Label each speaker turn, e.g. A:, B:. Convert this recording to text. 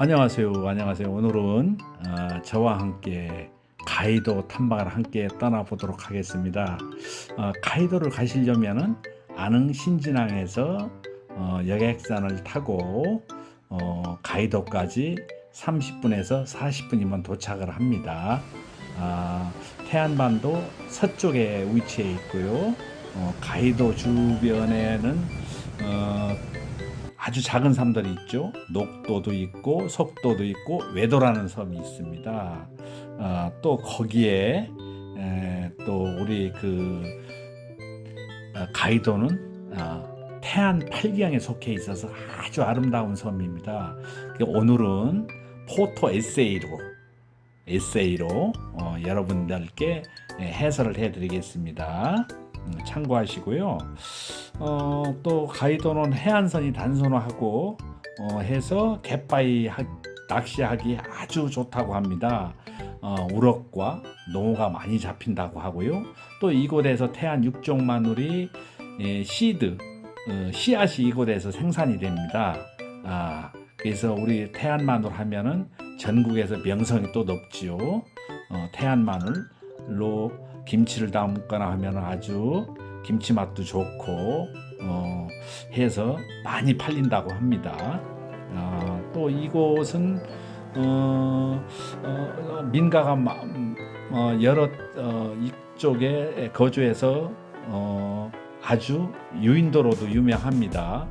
A: 안녕하세요. 안녕하세요. 오늘은 어, 저와 함께 가이도 탐방을 함께 떠나보도록 하겠습니다. 어, 가이도를 가시려면은 안흥 신진항에서 어, 여객선을 타고 어, 가이도까지 30분에서 40분이면 도착을 합니다. 아, 태안반도 서쪽에 위치해 있고요. 어, 가이도 주변에는 어, 아주 작은 섬들이 있죠. 녹도도 있고 속도도 있고 외도라는 섬이 있습니다. 아, 또 거기에 에, 또 우리 그 아, 가이도는 아, 태안 팔기양에 속해 있어서 아주 아름다운 섬입니다. 그 오늘은 포토 에세이로 에세이로 어, 여러분들께 예, 해설을 해드리겠습니다. 음, 참고하시고요. 어, 또 가이도는 해안선이 단선하고 어, 해서 갯바위 하- 낚시하기 아주 좋다고 합니다. 어, 우럭과 농어가 많이 잡힌다고 하고요. 또 이곳에서 태안 육종 마늘이 예, 시드 어, 씨앗이 이곳에서 생산이 됩니다. 아, 그래서 우리 태안 마늘 하면은 전국에서 명성이 또 높지요. 어, 태안 마늘로 김치를 담거나 하면 아주 김치 맛도 좋고 어, 해서 많이 팔린다고 합니다. 아, 또 이곳은 어, 어, 민가가 어, 여러 어, 이쪽에 거주해서 어, 아주 유인도로도 유명합니다.